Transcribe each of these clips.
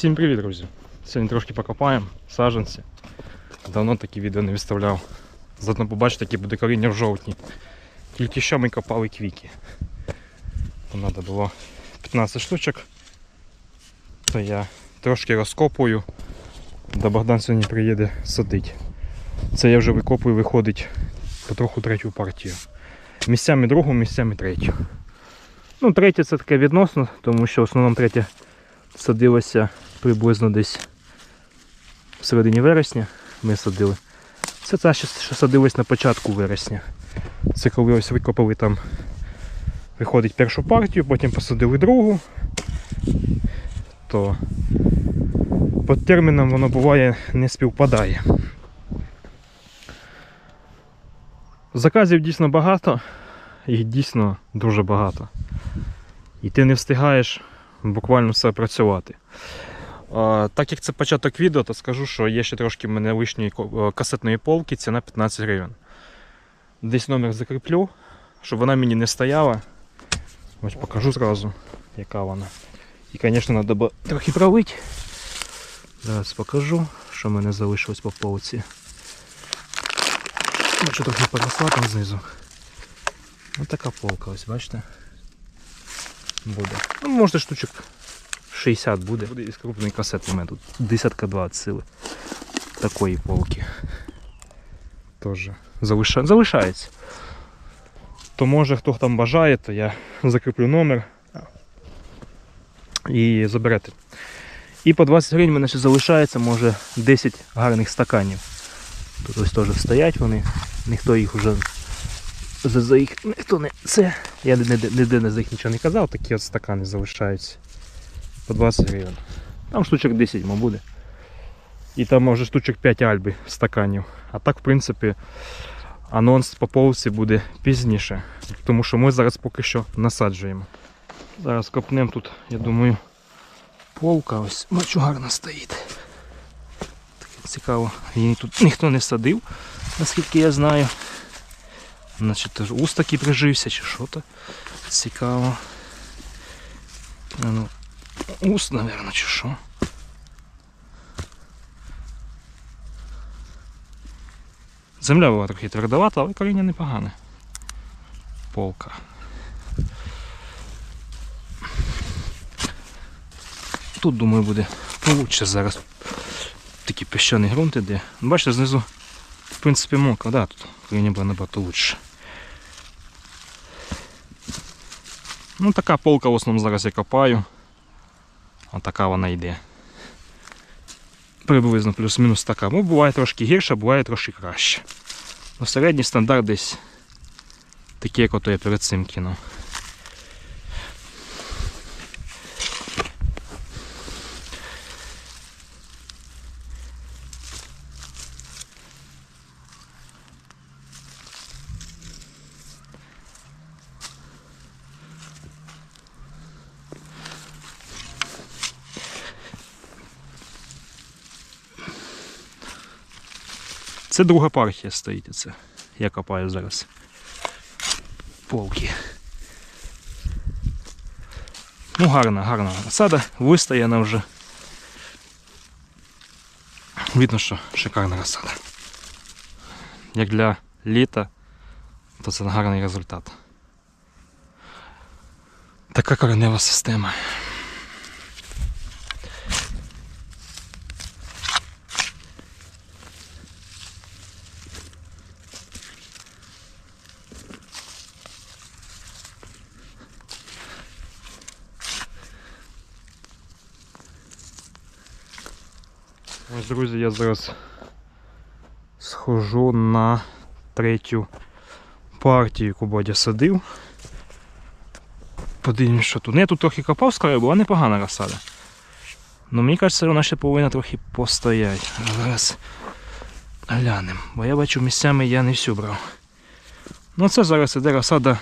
Всім привіт, друзі! Сьогодні трошки покопаємо саджанці. Давно такі відео не виставляв. Заодно побачите, яке буде коріння в жовтні. Тільки що ми копали квіки. Треба було 15 штучок. То я трошки розкопую. До Богдан сьогодні приїде садить. Це я вже викопую, виходить потроху третю партію. Місцями другу, місцями третю. Ну, третє це таке відносно, тому що в основному третє садилося приблизно десь в середині вересня. Ми садили. Це що що садилось на початку вересня. Це коли ось викопали там, виходить першу партію, потім посадили другу. То по термінам воно буває не співпадає. Заказів дійсно багато, їх дійсно дуже багато. І ти не встигаєш буквально все працювати. А, так як це початок відео, то скажу, що є ще трошки в мене лишньої е, касетної полки, ціна 15 гривень. Десь номер закріплю, щоб вона мені не стояла. Ось покажу зразу, яка вона. І, звісно, треба трохи пролити. Зараз покажу, що в мене залишилось по полці. Бачу, трохи поросла там знизу. Ось така полка, ось бачите. Буде. Ну, може штучок 60 буде. Буде із крупної касети у мене тут. Десятка 20 сили. Такої полки. Тоже залиша... залишається. То може хто там бажає, то я закріплю номер і заберете. І по 20 гривень в мене ще залишається, може 10 гарних стаканів. Тут ось теж стоять вони, ніхто їх вже за, їх ніхто не це. Я ніде, ніде не за їх нічого не казав, такі от стакани залишаються. По 20 гривень. Там штучок 10 мабуть. І там може штучок 5 альби стаканів. А так, в принципі, анонс по полці буде пізніше. Тому що ми зараз поки що насаджуємо. Зараз копнемо тут, я думаю, полка ось бачу гарно стоїть. Таке цікаво. Її тут ніхто не садив, наскільки я знаю. Значить, теж ус такий прижився чи що то. Цікаво. Ус, мабуть, чи. Земля була трохи твердовата, але коріння непогане. Полка. Тут, думаю, буде получше зараз. Такі піщані ґрунти, де. Бачите, знизу, в принципі, мокро, да, тут коріння буде набагато лучше. Ну, така полка в основному зараз я копаю. Отака вона йде. Приблизно плюс-мінус така. Ну, буває трошки гірше, буває трошки краще. Ну, середній стандарт десь такий, як ото я перед цим кинув. Це друга партія стоїть. Оце. Я копаю зараз. Полки. Ну, гарна, гарна розсада, вистояна вже. Видно, що шикарна розсада. Як для літа, то це гарний результат. Така коренева система. Друзі, я зараз схожу на третю партію, яку Бодя садив. Подивимось, що тут. Ну, я тут трохи копав з краю, була непогана розсада. Ну мені кажеться, вона ще повинна трохи постояти. Зараз глянемо. Бо я бачу місцями я не всю брав. Ну це зараз іде розсада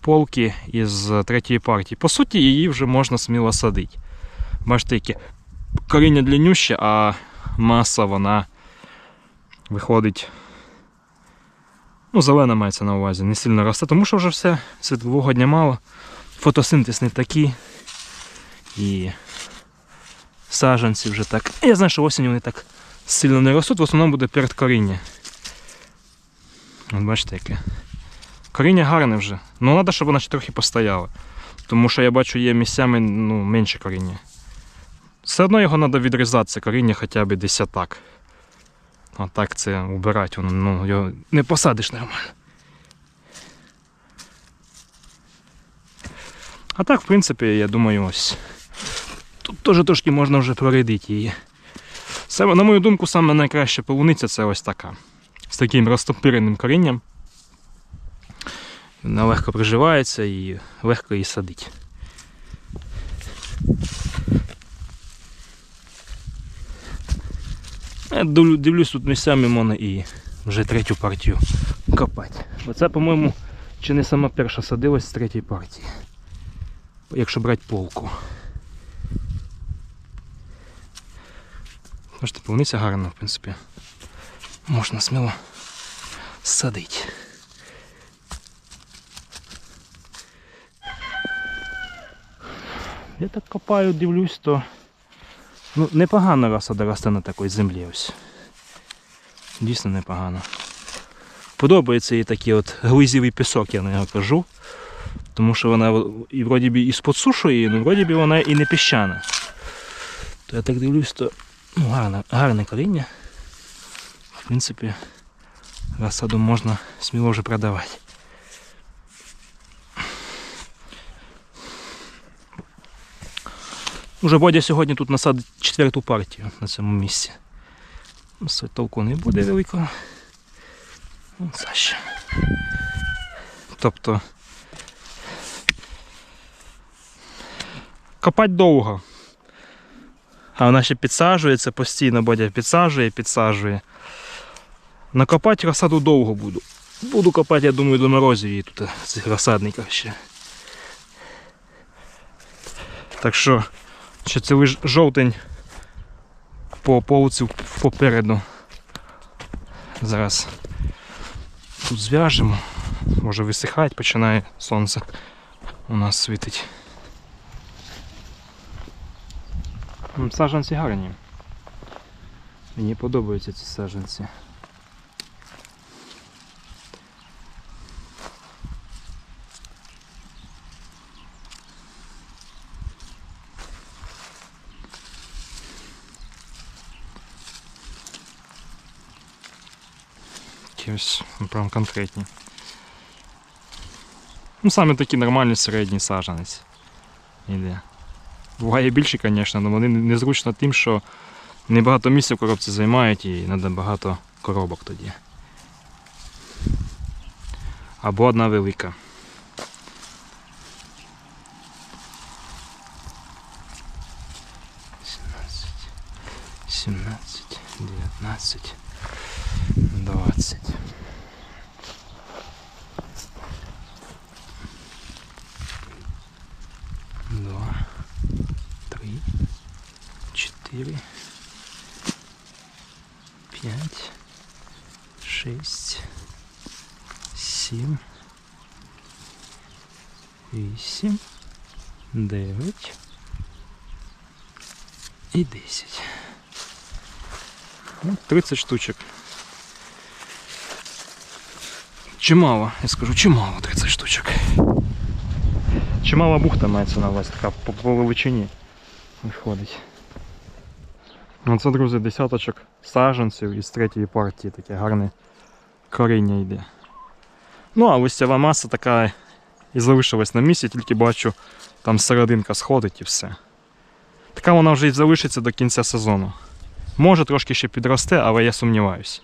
полки із третьої партії. По суті, її вже можна сміло садити. Бачите, яке коріння длиннюще, а маса вона виходить. Ну, зелена мається на увазі, не сильно росте, тому що вже все, світлового дня мало, фотосинтез не такий. І саджанці вже так. Я знаю, що осінь вони так сильно не ростуть, в основному буде перед коріння. От бачите яке. Коріння гарне вже. Ну треба, щоб вона ще трохи постояла. Тому що я бачу, є місцями ну, менше коріння. Все одно його треба відрізати, це коріння хоча б десь так. А так це убирати, воно, ну, його не посадиш нормально. А так, в принципі, я думаю, ось. Тут теж трошки можна вже прорядити її. Саме, на мою думку, саме найкраща полуниця це ось така. З таким розтопиреним корінням. Вона легко приживається і легко її садить. Я дивлюсь тут місцями можна і вже третю партію копати. Оце, по-моєму, чи не сама перша садилась з третьої партії. Якщо брати полку. Бачите, полуниця гарна, в принципі. Можна сміло садити. Я так копаю, дивлюсь, то ну, непогано розсада росте на такій землі ось. Дійсно непогано. Подобається їй такий от глизівий пісок, я на нього кажу. Тому що вона і вроді б і з-под сушої, ну вроді б вона і не піщана. То я так дивлюсь, то ну, гарне, гарне коріння. В принципі, розсаду можна сміло вже продавати. Уже Бодя сьогодні тут насадить четверту партію на цьому місці. Ну, Це толку не буде великого. Ну, Це ще. Тобто копати довго. А вона ще підсаджується постійно, Бодя підсаджує, підсаджує. Накопати розсаду довго буду. Буду копати, я думаю, до морозів її тут в цих розсадниках ще. Так що, ще цілий жовтень по полуці попереду. Зараз тут зв'яжемо. Може висихати починає сонце у нас світить. М, Саджанці гарні. Мені подобаються ці саджанці. Якісь ну, прям конкретні. Ну, саме такі нормальні середні саджанець. Іде. Буває більше, звісно, але вони незручно тим, що небагато місця в коробці займають і треба багато коробок тоді. Або одна велика. Сімнадцять, дев'ятнадцять, двадцять. Два, три, четыре, пять, шесть, сім, вісім, дев'ять і десять. Ну, 30 штучок. Чимало, я скажу, чимало 30 штучок. Чимала бухта мається на увазі, така по, величині виходить. Оце, друзі, десяточок саджанців із третьої партії, таке гарне коріння йде. Ну, а листява маса така і залишилась на місці, тільки бачу, там серединка сходить і все. Така вона вже і залишиться до кінця сезону. Може трошки ще підросте, але я сумніваюсь.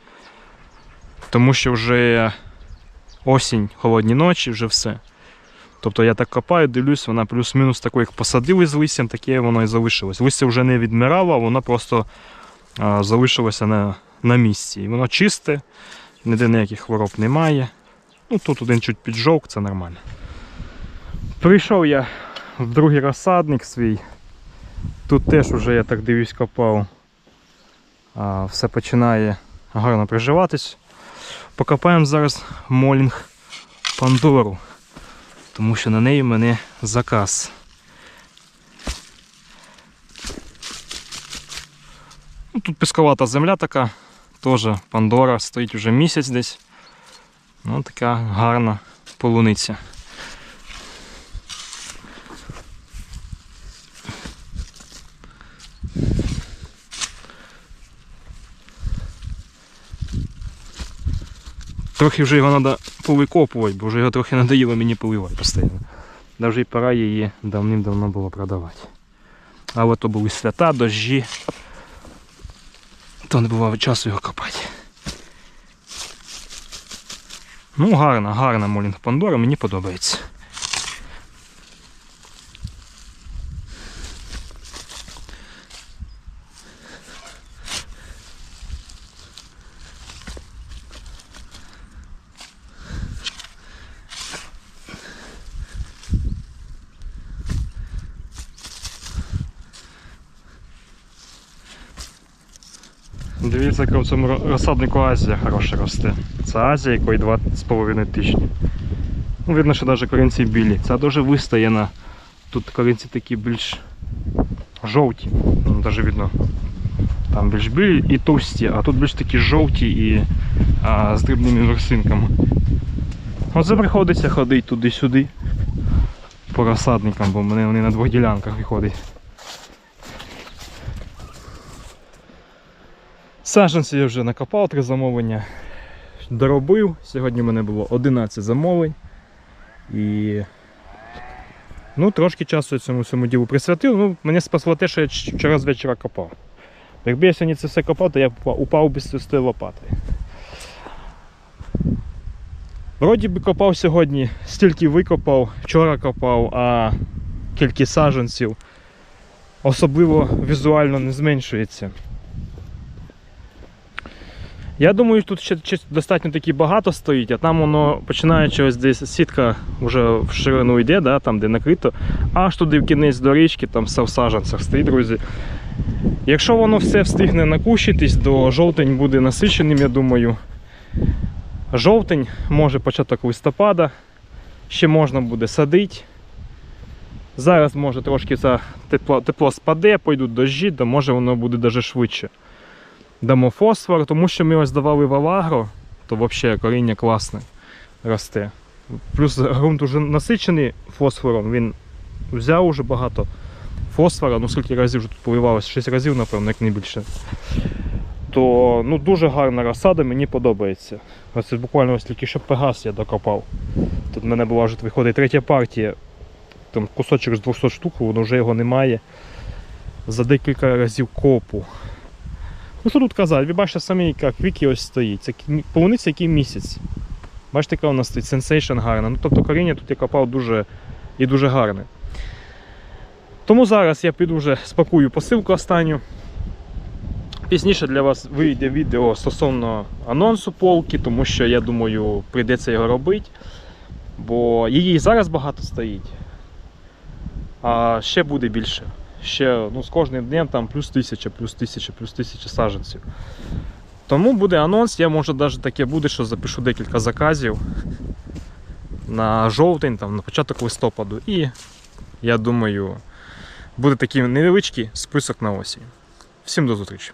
Тому що вже осінь, холодні ночі, вже все. Тобто я так копаю, дивлюсь, вона плюс-мінус таку, як посадили з листям, таке воно і залишилось. Листя вже не відмирало, воно просто а, залишилося на, на місці. І воно чисте, ніде ніяких хвороб немає. Ну тут один чуть піджовк, це нормально. Прийшов я в другий розсадник свій. Тут теж вже, я так дивлюсь, копав. А, все починає гарно приживатись. Покопаємо зараз молінг Пандору тому що на неї в мене заказ. Ну, тут пісковата земля така, теж Пандора, стоїть вже місяць десь. Ну, така гарна полуниця. Трохи вже його треба повикопувати, бо вже його трохи надоїло мені поливати постійно. Навіть і пора її давним-давно було продавати. А от то були свята, дощі. То не було часу його копати. Ну, гарна, гарна Молінг Пандора, мені подобається. Дивіться, яка в цьому розсаднику Азія хороше росте. Це Азія, якої 2,5 тижні. Ну, видно, що навіть корінці білі. Ця дуже вистояна. Тут корінці такі більш жовті. Ну, навіть видно. Там більш білі і товсті, а тут більш такі жовті і а, з дрібними ворсинками. Оце приходиться ходити туди-сюди по розсадникам, бо в мене вони на двох ділянках виходять. Саджанці я вже накопав три замовлення. Доробив. Сьогодні в мене було 11 замовлень. І ну, трошки часу цьому всьому ділу присвятив. Ну, мене спасло те, що я вчора з вечора копав. Якби я сьогодні це все копав, то я упав- без з лопати. Вроді би копав сьогодні, стільки викопав, вчора копав, а кількість саджанців особливо візуально не зменшується. Я думаю, тут ще, достатньо таки багато стоїть, а там воно починаючи ось десь сітка вже в ширину йде, да, там де накрито, аж туди в кінець до річки, там все в саджанцях стоїть, друзі. Якщо воно все встигне накущитись, до жовтень буде насиченим, я думаю. Жовтень, може початок листопада, ще можна буде садити. Зараз може трошки це тепло, тепло спаде, пойдуть дощі, то може воно буде навіть швидше дамо фосфор, тому що ми ось давали в Авагро, то взагалі коріння класне росте. Плюс ґрунт уже насичений фосфором, він взяв уже багато фосфора, ну скільки разів вже тут поливалося, 6 разів, напевно, як не більше. То ну, дуже гарна розсада, мені подобається. Ось буквально ось тільки що Пегас я докопав. Тут в мене була вже виходить третя партія. Там кусочок з 200 штук, воно вже його немає. За декілька разів копу. Ну що тут казати, ви бачите самі, яка квіки ось стоїть. Це полуниця який місяць. Бачите, яка вона стоїть, сенсейшн гарна. Ну, тобто коріння тут я копав дуже і дуже гарне. Тому зараз я піду вже спакую посилку останню. Пізніше для вас вийде відео стосовно анонсу полки, тому що я думаю, прийдеться його робити. Бо її зараз багато стоїть. А ще буде більше ще ну, з кожним днем там плюс тисяча, плюс тисяча, плюс тисяча саджанців. Тому буде анонс, я може навіть таке буде, що запишу декілька заказів на жовтень, там, на початок листопаду. І я думаю, буде такий невеличкий список на осінь. Всім до зустрічі!